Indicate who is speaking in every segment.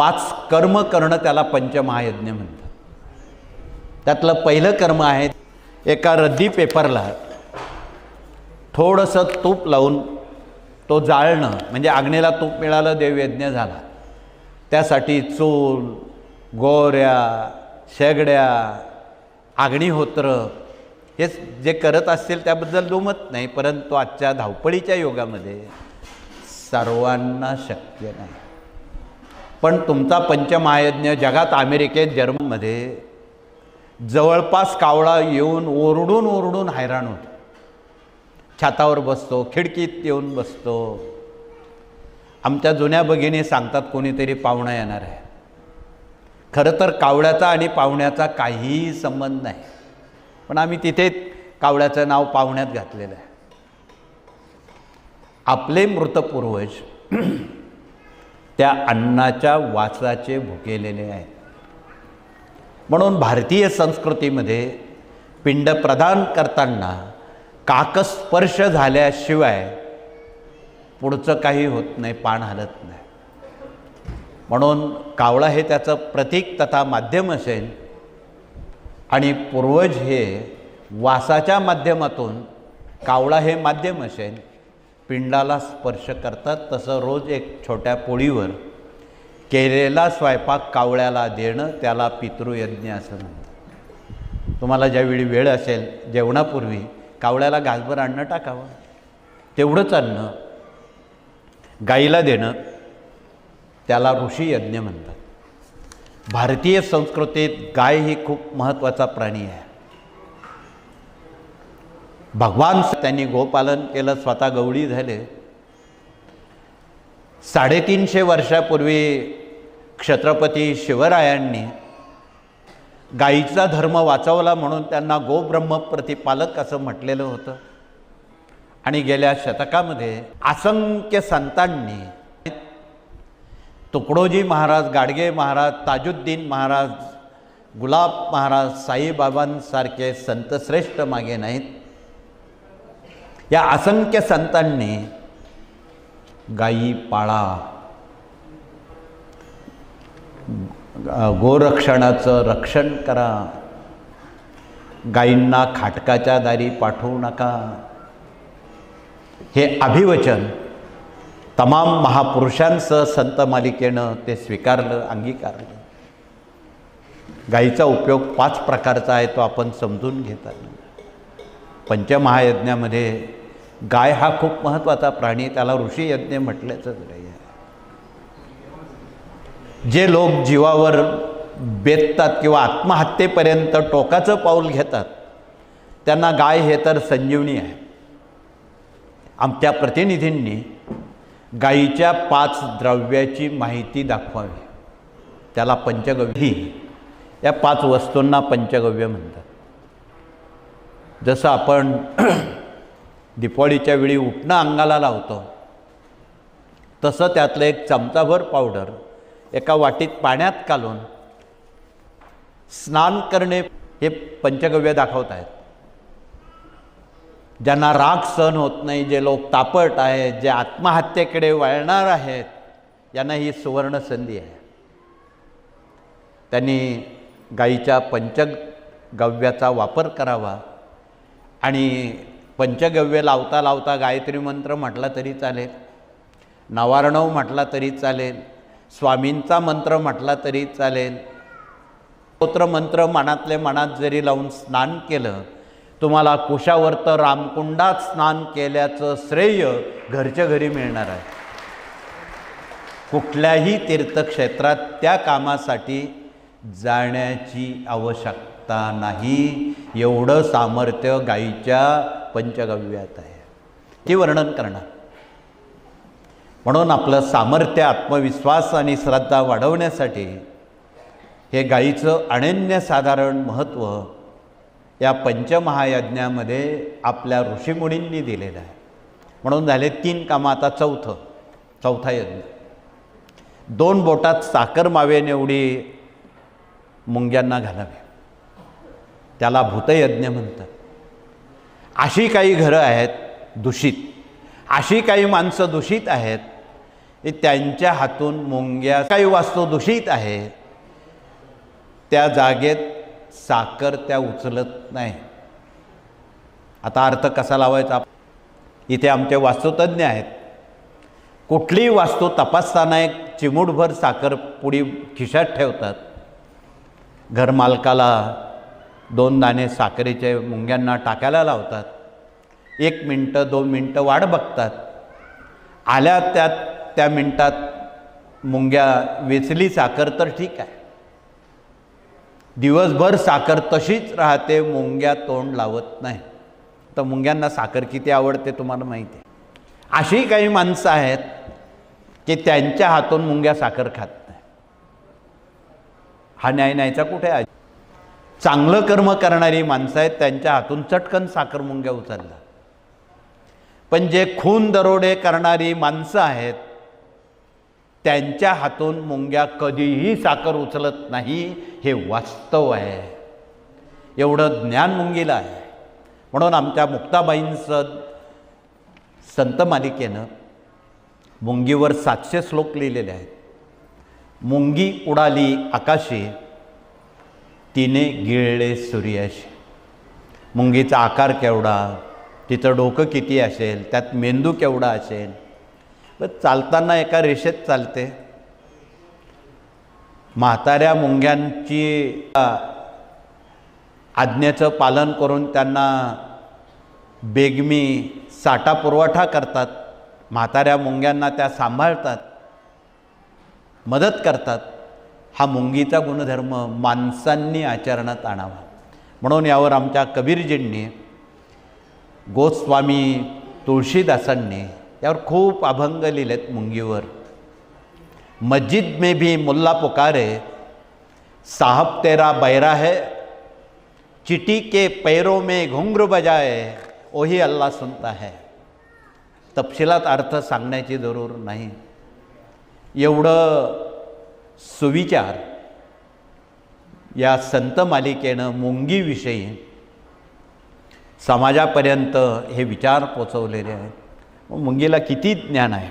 Speaker 1: पाच कर्म करणं त्याला पंचमहायज्ञ म्हणतात. त्यातलं पहिलं कर्म आहे एका रद्दी पेपरला थोडंसं तूप लावून तो जाळणं म्हणजे आग्नेला तूप मिळालं देवयज्ञ झाला. त्यासाठी चूल गोऱ्या शेगड्या अग्निहोत्र हे जे करत असतील त्याबद्दल दुमत नाही परंतु आजच्या धावपळीच्या युगामध्ये सर्वांना शक्य नाही. पण तुमचा पंचमहायज्ञ जगात अमेरिकेत जर्मनमध्ये जवळपास कावळा येऊन ओरडून ओरडून हैराण होतो. छातावर बसतो खिडकीत येऊन बसतो. आमच्या जुन्या भगिनी सांगतात कोणीतरी पाहुणा येणार आहे. खरं तर कावळ्याचा आणि पाहुण्याचा काहीही संबंध नाही. पण आम्ही तिथे कावळ्याचं नाव पाहुण्यात घातलेलं आहे. आपले मृत पूर्वज त्या अन्नाच्या वासाचे भुकेलेले आहेत. म्हणून भारतीय संस्कृतीमध्ये पिंड प्रदान करताना काकस्पर्श झाल्याशिवाय पुढचं काही होत नाही पान हलत नाही. म्हणून कावळा हे त्याचं प्रतीक तथा माध्यम असेल आणि पूर्वज हे वासाच्या माध्यमातून कावळा हे माध्यम असेल पिंडाला स्पर्श करतात. तसं रोज एक छोट्या पोळीवर केलेला स्वयंपाक कावळ्याला देणं त्याला पितृयज्ञ असं म्हणतात. तुम्हाला ज्यावेळी वेळ असेल जेवणापूर्वी कावळ्याला घासभर अन्न टाकावं. तेवढंच अन्न गाईला देणं त्याला ऋषी यज्ञ म्हणतात. भारतीय संस्कृतीत गाय ही खूप महत्त्वाचा प्राणी आहे. भगवान त्यांनी गोपालन केलं स्वतः गवळी झाले. साडेतीनशे वर्षापूर्वी छत्रपती शिवरायांनी गाईचा धर्म वाचवला म्हणून त्यांना गोब्रह्म प्रतिपालक असं म्हटलेलं होतं. आणि गेल्या शतकामध्ये असंख्य संतांनी तुकडोजी महाराज गाडगे महाराज ताजुद्दीन महाराज गुलाब महाराज साईबाबांसारखे संतश्रेष्ठ मागे नाहीत. या असंख्य संतांनी गायी पाळा गोरक्षणाचं रक्षण करा. गायींना खाटकाच्या दारी पाठवू नका. हे अभिवचन तमाम महापुरुषांसह संत मालिकेनं ते स्वीकारलं अंगीकारलं. गाईचा उपयोग पाच प्रकारचा आहे तो आपण समजून घेतात पंचमहायज्ञामध्ये गाय हा खूप महत्त्वाचा प्राणी त्याला ऋषी यज्ञ म्हटल्याचंच नाही आहे. जे लोक जीवावर बेततात किंवा आत्महत्येपर्यंत टोकाचं पाऊल घेतात त्यांना गाय हे तर संजीवनी आहे. आमच्या प्रतिनिधींनी गायीच्या पाच द्रव्याची माहिती दाखवावी. त्याला पंचगव्य या पाच वस्तूंना पंचगव्य म्हणतात. जसं आपण दिपावळीच्या वेळी उठणं अंगाला लावतो. तसं त्यातलं एक चमचाभर पावडर एका वाटीत पाण्यात कालून स्नान करणे हे पंचगव्य दाखवत आहेत ज्यांना राग सहन होत नाही जे लोक तापट आहेत जे आत्महत्येकडे वळणार आहेत यांना ही सुवर्ण संधी आहे. त्यांनी गाईच्या पंचगव्याचा वापर करावा आणि पंचगव्य लावता लावता गायत्री मंत्र म्हटला तरी चालेल. नवारणव म्हटला तरी चालेल. स्वामींचा मंत्र म्हटला तरी चालेल. स्तोत्र मंत्र मनातले मनात जरी लावून स्नान केलं तुम्हाला कुशावर्त रामकुंडात स्नान केल्याचं श्रेय घरच्या घरी मिळणार आहे. कुठल्याही तीर्थक्षेत्रात त्या कामासाठी जाण्याची आवश्यकता नाही एवढं सामर्थ्य गाईच्या पंचगव्यात आहे. ते वर्णन करणार. म्हणून आपलं सामर्थ्य आत्मविश्वास आणि श्रद्धा वाढवण्यासाठी हे गाईचं अनन्यसाधारण महत्त्व या पंचमहायज्ञामध्ये आपल्या ऋषीमुनींनी दिलेलं आहे. म्हणून झाले तीन कामं आता चौथं चौथा यज्ञ. दोन बोटात साखर मावेन एवढी मुंग्यांना घालावी. त्याला भूतयज्ञ म्हणतात. अशी काही घरं आहेत दूषित. अशी काही माणसं दूषित आहेत की त्यांच्या हातून मुंग्या काही वास्तू दूषित आहे त्या जागेत साखर त्या उचलत नाही. आता अर्थ कसा लावायचा? इथे आमचे वास्तुतज्ञ आहेत. कुठलीही वास्तू तपासताना एक चिमूटभर साखर पुडी खिशात ठेवतात. घरमालकाला दोन दाणे साखरेचे मुंग्यांना टाकायला लावतात. एक मिनटं दोन मिनटं वाट बघतात. आल्या त्यात त्या मिनटात मुंग्या वेचली साखर तर ठीक आहे. दिवसभर साखर तशीच राहते मुंग्या तोंड लावत नाही. तर मुंग्यांना साखर किती आवडते तुम्हाला माहिती आहे? अशी काही माणसं आहेत की त्यांच्या हातून मुंग्या साखर खात नाही. हा न्याय न्यायचा कुठे आहे? चांगलं कर्म करणारी माणसं आहेत त्यांच्या हातून चटकन साखर मुंग्या उचलतात पण जे खून दरोडे करणारी माणसं आहेत त्यांच्या हातून मुंग्या कधीही साखर उचलत नाही हे वास्तव आहे. एवढं ज्ञान मुंगीला आहे. म्हणून आमच्या मुक्ताबाईंचं संत मालिकेनं मुंगीवर सातशे श्लोक लिहिलेले आहेत. मुंगी उडाली आकाशी तिने गिळले सूर्याशी. मुंगीचा आकार केवढा तिचं डोकं किती असेल त्यात मेंदू केवढा असेल? चालताना एका रेषेत चालते. म्हाताऱ्या मुंग्यांची आज्ञेचं पालन करून त्यांना बेगमी साठा पुरवठा करतात. म्हाताऱ्या मुंग्यांना त्या सांभाळतात मदत करतात. हा मुंगीचा गुणधर्म माणसांनी आचरणात आणावा. म्हणून यावर आमच्या कबीरजींनी गोस्वामी तुळशीदासांनी यावर खूप अभंग लिहिलेत मुंगीवर. मस्जिद में भी मुल्ला पुकारे साहब तेरा बैरा है चिटी के पैरों में घुंघरू बजाए ओही अल्लाह सुनता है. तपशिलात अर्थ सांगण्याची जरूर नाही. एवढं सुविचार. या संत मालिकेनं मुंगीविषयी समाजापर्यंत हे विचार पोचवलेले आहेत. मुंगीला किती ज्ञान आहे?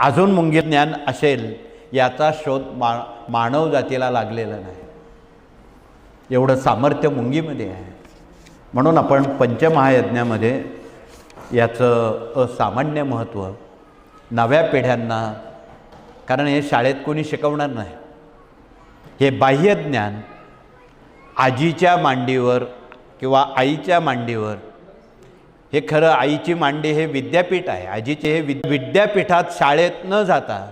Speaker 1: अजून मुंगी ज्ञान असेल याचा शोध मा मानव जातीला लागलेला नाही. एवढं सामर्थ्य मुंगीमध्ये आहे. म्हणून आपण पंचमहायज्ञामध्ये याचं असामान्य महत्त्व नव्या पिढ्यांना कारण हे शाळेत कोणी शिकवणार नाही. हे बाह्य ज्ञान आजीच्या मांडीवर किंवा आईच्या मांडीवर हे खरं आईची मांडी हे विद्यापीठ आहे. आजीचे हे विद विद्यापीठात शाळेत न जाता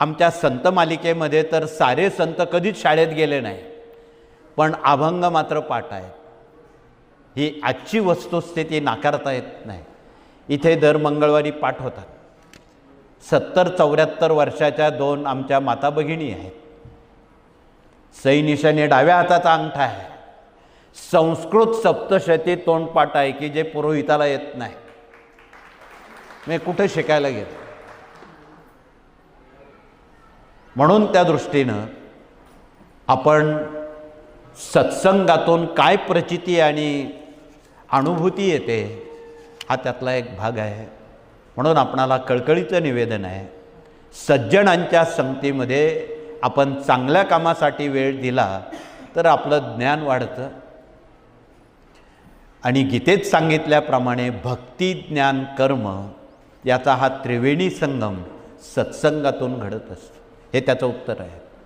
Speaker 1: आमच्या संत मालिकेमध्ये तर सारे संत कधीच शाळेत गेले नाही. पण अभंग मात्र पाठ आहे ही आजची वस्तुस्थिती नाकारता येत नाही. इथे दर मंगळवारी पाठ होतात. सत्तर चौऱ्याहत्तर वर्षाच्या दोन आमच्या माता भगिनी आहेत. सैनिशाने डाव्या हाताचा अंगठा आहे. संस्कृत सप्तशती तोंडपाठ आहे की जे पुरोहिताला येत नाही. मी कुठे शिकायला गेलो? म्हणून त्या दृष्टीनं आपण सत्संगातून काय प्रचिती आणि अनुभूती येते हा त्यातला एक भाग आहे. म्हणून आपणाला कळकळीचं निवेदन आहे. सज्जनांच्या संगतीमध्ये आपण चांगल्या कामासाठी वेळ दिला तर आपलं ज्ञान वाढतं. आणि गीतेत सांगितल्याप्रमाणे भक्ती ज्ञान कर्म याचा हा त्रिवेणी संगम सत्संगातून घडत असतो. हे त्याचं उत्तर आहे.